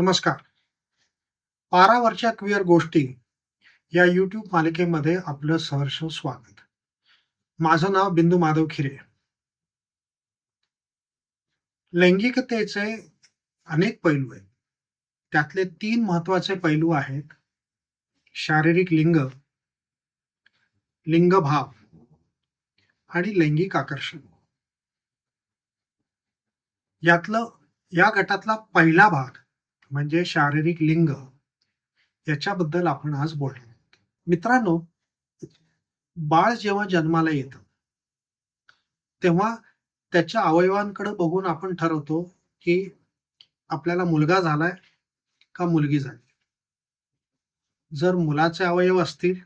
नमस्कार. पारावरच्या क्विअर गोष्टी या युट्यूब मालिकेमध्ये आपलं सहर्ष स्वागत. माझं नाव बिंदू माधव खिरे. लैंगिकतेचे अनेक पैलू आहेत. त्यातले तीन महत्त्वाचे पैलू आहेत शारीरिक लिंग लिंगभाव आणि लैंगिक आकर्षण. यातलं या गटातला पहिला भाग म्हणजे शारीरिक लिंग याच्याबद्दल आपण आज बोलणार आहोत. मित्रांनो बाळ जेव्हा जन्माला येतं तेव्हा त्याच्या अवयवांकडे बघून आपण ठरवतो की आपल्याला मुलगा झालाय का मुलगी झाली. जर मुलाचे अवयव असतील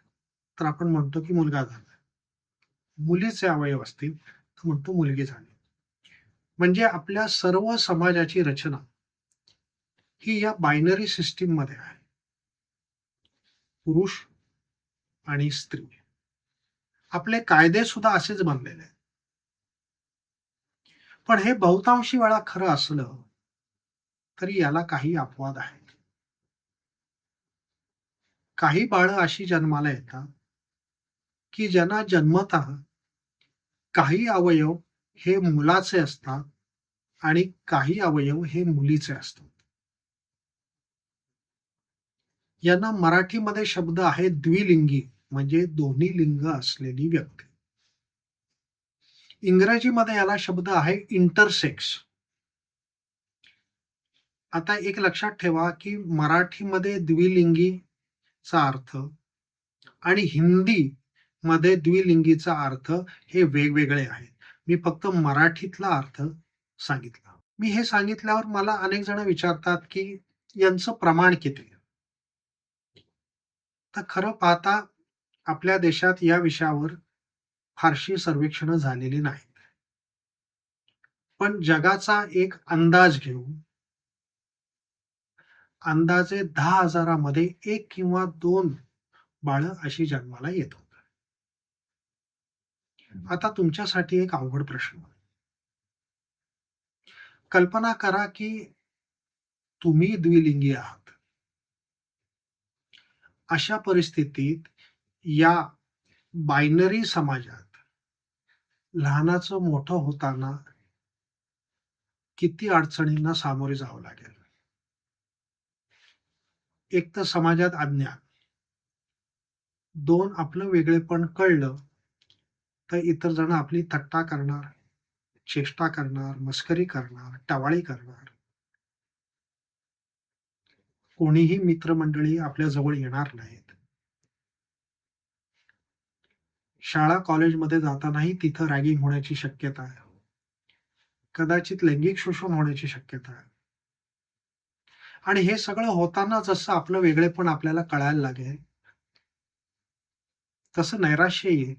तर आपण म्हणतो की मुलगा झाला. मुलीचे अवयव असतील तर म्हणतो मुलगी झाली. म्हणजे आपल्या सर्व समाजाची रचना ही या बायनरी सिस्टीममध्ये आहे. पुरुष आणि स्त्री. आपले कायदे सुद्धा असेच बनलेले आहेत. पण हे बहुतांशी वेळा खरं असलं तरी याला काही अपवाद आहेत. काही बाळं अशी जन्माला येतात की ज्यांना जन्मत काही अवयव हे मुलाचे असतात आणि काही अवयव हे मुलीचे असतात. यांना मराठीमध्ये शब्द आहे द्विलिंगी म्हणजे दोन्ही लिंग असलेली व्यक्ती. इंग्रजीमध्ये याला शब्द आहे इंटरसेक्स आता एक लक्षात ठेवा की मराठीमध्ये द्विलिंगीचा अर्थ आणि हिंदी मध्ये द्विलिंगीचा अर्थ हे वेगवेगळे आहेत. मी फक्त मराठीतला अर्थ सांगितला. मी हे सांगितल्यावर मला अनेक जण विचारतात की यांचं प्रमाण किती? तर खरं पाहता आपल्या देशात या विषयावर फारशी सर्वेक्षण झालेली नाहीत. पण जगाचा एक अंदाज घेऊन अंदाजे दहा हजारामध्ये एक किंवा दोन बाळ अशी जन्माला येत होत. आता तुमच्यासाठी एक अवघड प्रश्न कल्पना करा की तुम्ही द्विलिंगी आहात. अशा परिस्थितीत या बायनरी समाजात लहानाचं मोठं होताना किती अडचणींना सामोरे जावं लागेल? एक तर समाजात अज्ञान. दोन आपलं वेगळेपण कळलं तर इतर जण आपली थट्टा करणार चेष्टा करणार मस्करी करणार टवाळी करणार. कोणीही मित्रमंडळी आपल्या जवळ येणार नाहीत. शाळा कॉलेजमध्ये जातानाही तिथं रॅगिंग होण्याची शक्यता आहे. कदाचित लैंगिक शोषण होण्याची शक्यता आहे. आणि हे सगळं होताना जसं आपलं वेगळेपण आपल्याला कळायला लागेल तसं नैराश्य येईल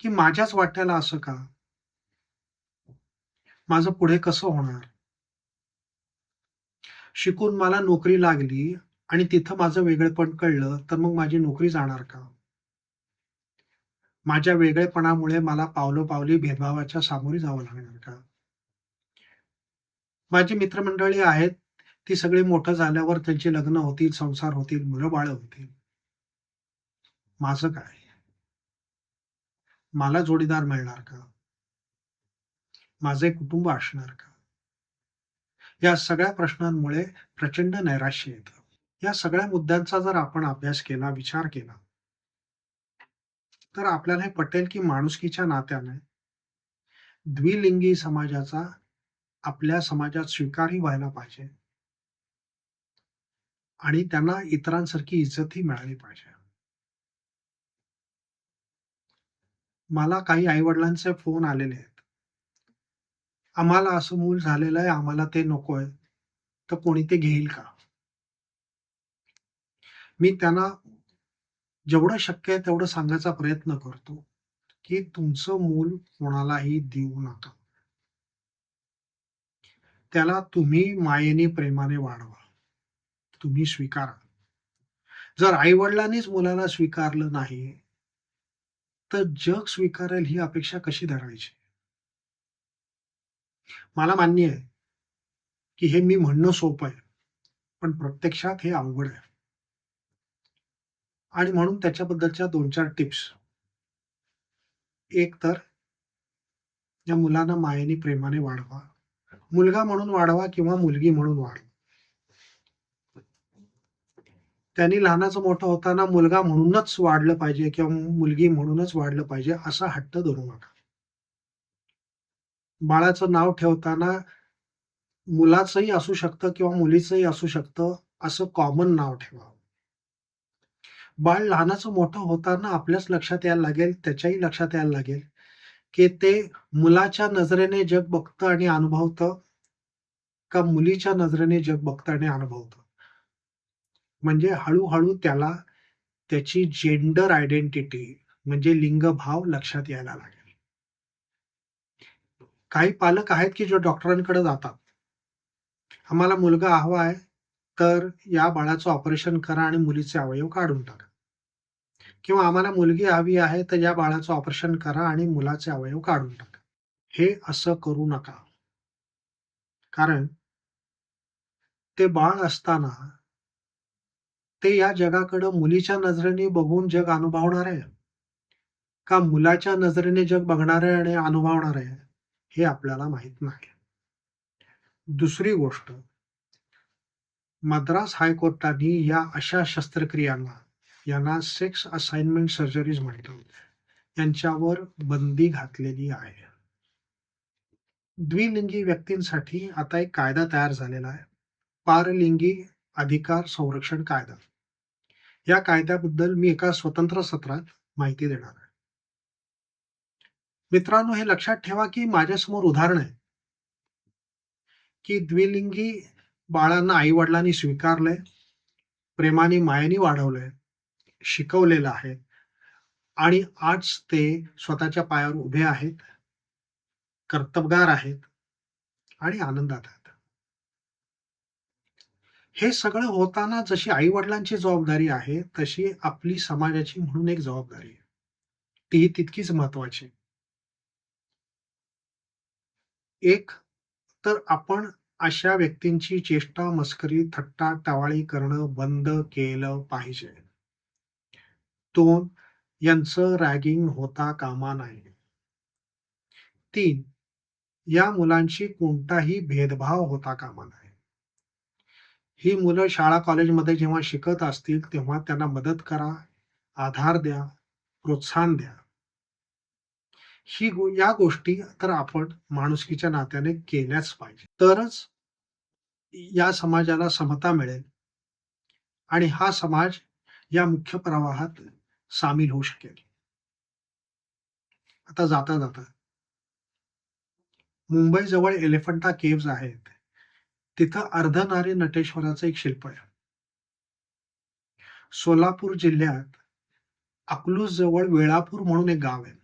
की माझ्याच वाट्याला असं का? माझं पुढे कसं होणार? शिकून मला नोकरी लागली आणि तिथं माझं वेगळेपण कळलं तर मग माझी नोकरी जाणार का? माझ्या वेगळेपणामुळे मला पावलोपावली भेदभावाच्या सामोरी जावं लागणार का? माझी मित्रमंडळी आहेत ती सगळी मोठं झाल्यावर त्यांची लग्न होतील संसार होतील मुलं बाळ होतील. माझं काय? मला जोडीदार मिळणार का? माझे कुटुंब असणार का? या सगळ्या प्रश्नांमुळे प्रचंड नैराश्य येतं. या सगळ्या मुद्द्यांचा जर आपण अभ्यास केला विचार केला तर आपल्याला हे पटेल की माणुसकीच्या नात्याने द्विलिंगी समाजाचा आपल्या समाजात स्वीकारही व्हायला पाहिजे आणि त्यांना इतरांसारखी इज्जतही मिळाली पाहिजे. मला काही आई वडिलांचे फोन आलेले आहेत. आम्हाला असं मूल झालेलं आहे आम्हाला ते नकोय तर कोणी ते घेईल का? मी त्यांना जेवढं शक्य आहे तेवढं सांगायचा प्रयत्न करतो की तुमचं मूल कोणालाही देऊ नका. त्याला तुम्ही मायेने प्रेमाने वाढवा. तुम्ही स्वीकारा. जर आई वडिलांनीच मुलाला स्वीकारलं नाही तर जग स्वीकारेल ही अपेक्षा कशी धरायची? मला मान्य आहे की हे मी म्हणणं सोपं आहे पण प्रत्यक्षात हे अवघड आहे. आणि म्हणून त्याच्याबद्दलच्या दोन चार टिप्स एक तर या मुलांना मायेने प्रेमाने वाढवा. मुलगा म्हणून वाढवा किंवा मुलगी म्हणून वाढवा. त्यांनी लहानाचं मोठं होताना मुलगा म्हणूनच वाढलं पाहिजे किंवा मुलगी म्हणूनच वाढलं पाहिजे असा हट्ट धरू नका. बाळाचं नाव ठेवताना मुलाचंही असू शकतं किंवा मुलीचंही असू शकतं असं कॉमन नाव ठेवावं. बाळ लहानाचं मोठं होताना आपल्याच लक्षात यायला लागेल त्याच्याही लक्षात यायला लागेल की ते मुलाच्या नजरेने जग बघतं आणि अनुभवतं का मुलीच्या नजरेने जग बघतं आणि अनुभवतं. म्हणजे हळूहळू त्याला त्याची जेंडर आयडेंटिटी म्हणजे लिंगभाव लक्षात यायला लागेल. काही पालक आहेत की जे डॉक्टरांकडे जातात? आम्हाला मुलगा हवा आहे तर या बाळाचं ऑपरेशन करा आणि मुलीचे अवयव काढून टाका. किंवा आम्हाला मुलगी हवी आहे तर या बाळाचं ऑपरेशन करा आणि मुलाचे अवयव काढून टाका. हे असं करू नका. कारण ते बाळ असताना ते या जगाकडं मुलीच्या नजरेने बघून जग अनुभवणार आहे. का मुलाच्या नजरेने जग बघणार आहे आणि अनुभवणार आहे? हे आपल्याला माहीत नाही. दुसरी गोष्ट मद्रास हायकोर्टाने या अशा शस्त्रक्रियांना यांना सेक्स असाइनमेंट सर्जरीज म्हणतात. यांच्यावर बंदी घातलेली आहे. द्विलिंगी व्यक्तींसाठी आता एक कायदा तयार झालेला आहे. पारलिंगी अधिकार संरक्षण कायदा. या कायद्याबद्दल मी एका स्वतंत्र सत्रात माहिती देणार आहे. मित्रांनो हे लक्षात ठेवा की माझ्यासमोर उदाहरण आहे. की द्विलिंगी बाळांना आई वडिलांनी स्वीकारलंय प्रेमाने मायेने वाढवलंय शिकवलेलं आहे आणि आज ते स्वतःच्या पायावर उभे आहेत कर्तबगार आहेत आणि आनंदात आहेत. हे सगळं होताना जशी आई वडिलांची जबाबदारी आहे तशी आपली समाजाची म्हणून एक जबाबदारी आहे. ती तितकीच महत्वाची एक तर आपण अशा व्यक्तींची चेष्टा मस्करी थट्टा टावाळी करणं बंद केलं पाहिजे. दोन यांचं रॅगिंग होता कामा नाही. तीन या मुलांशी कोणताही भेदभाव होता कामा नाही. ही मुलं शाळा कॉलेजमध्ये जेव्हा शिकत असतील तेव्हा त्यांना मदत करा आधार द्या प्रोत्साहन द्या. ही गो- या गोष्टी तर आपण माणुसकीच्या नात्याने केल्याच पाहिजे. तरच या समाजाला समता मिळेल आणि हा समाज या मुख्य प्रवाहात सामील होऊ शकेल. आता जाता जाता मुंबई जवळ एलिफंटा केव्ज आहेत. तिथं अर्धनारी नटेश्वराचं एक शिल्प आहे. सोलापूर जिल्ह्यात अकलूज जवळ वेळापूर म्हणून एक गाव आहे.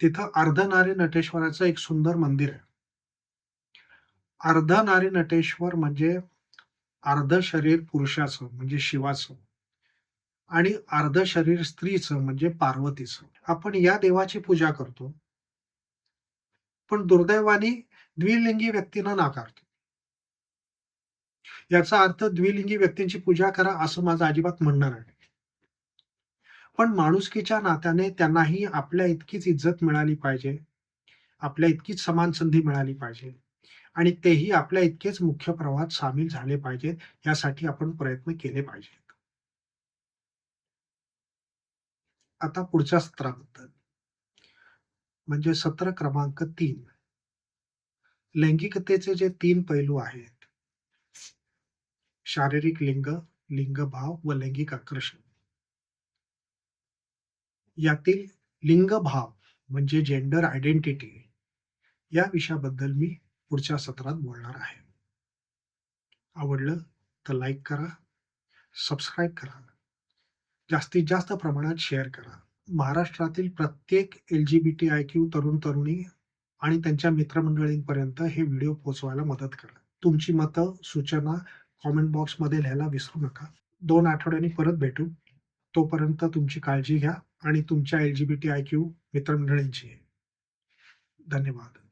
तिथं अर्धनारी नटेश्वराचं एक सुंदर मंदिर आहे. अर्धनारी नटेश्वर म्हणजे अर्ध शरीर पुरुषाचं म्हणजे शिवाचं. आणि अर्ध शरीर स्त्रीचं म्हणजे पार्वतीचं. आपण या देवाची पूजा करतो. पण दुर्दैवाने द्विलिंगी व्यक्तींना नाकारतो. याचा अर्थ द्विलिंगी व्यक्तींची पूजा करा असं माझं अजिबात म्हणणं नाही. पण माणुसकीच्या नात्याने त्यांनाही आपल्या इतकीच इज्जत मिळाली पाहिजे. आपल्या इतकीच समान संधी मिळाली पाहिजे. आणि तेही आपल्या इतकेच मुख्य प्रवाहात सामील झाले पाहिजेत यासाठी आपण प्रयत्न केले पाहिजेत. आता पुढच्या सत्राबद्दल. म्हणजे सत्र क्रमांक तीन. लैंगिकतेचे जे तीन पैलू आहेत. शारीरिक लिंग लिंगभाव व लैंगिक आकर्षण. यातील लिंगभाव म्हणजे जेंडर आयडेंटिटी या विषयाबद्दल मी पुढच्या सत्रात बोलणार आहे. आवडलं तर लाईक करा सबस्क्राईब करा जास्तीत जास्त प्रमाणात शेअर करा. महाराष्ट्रातील प्रत्येक L G B T I Q तरुण तरुणी आणि त्यांच्या मित्रमंडळींपर्यंत हे व्हिडिओ पोहोचवायला मदत करा. तुमची मतं सूचना कॉमेंट बॉक्समध्ये लिहायला विसरू नका. दोन आठवड्यांनी परत भेटू. तोपर्यंत तुमची काळजी घ्या. आणि तुमच्या L G B T I Q मित्रमंडळींची. धन्यवाद.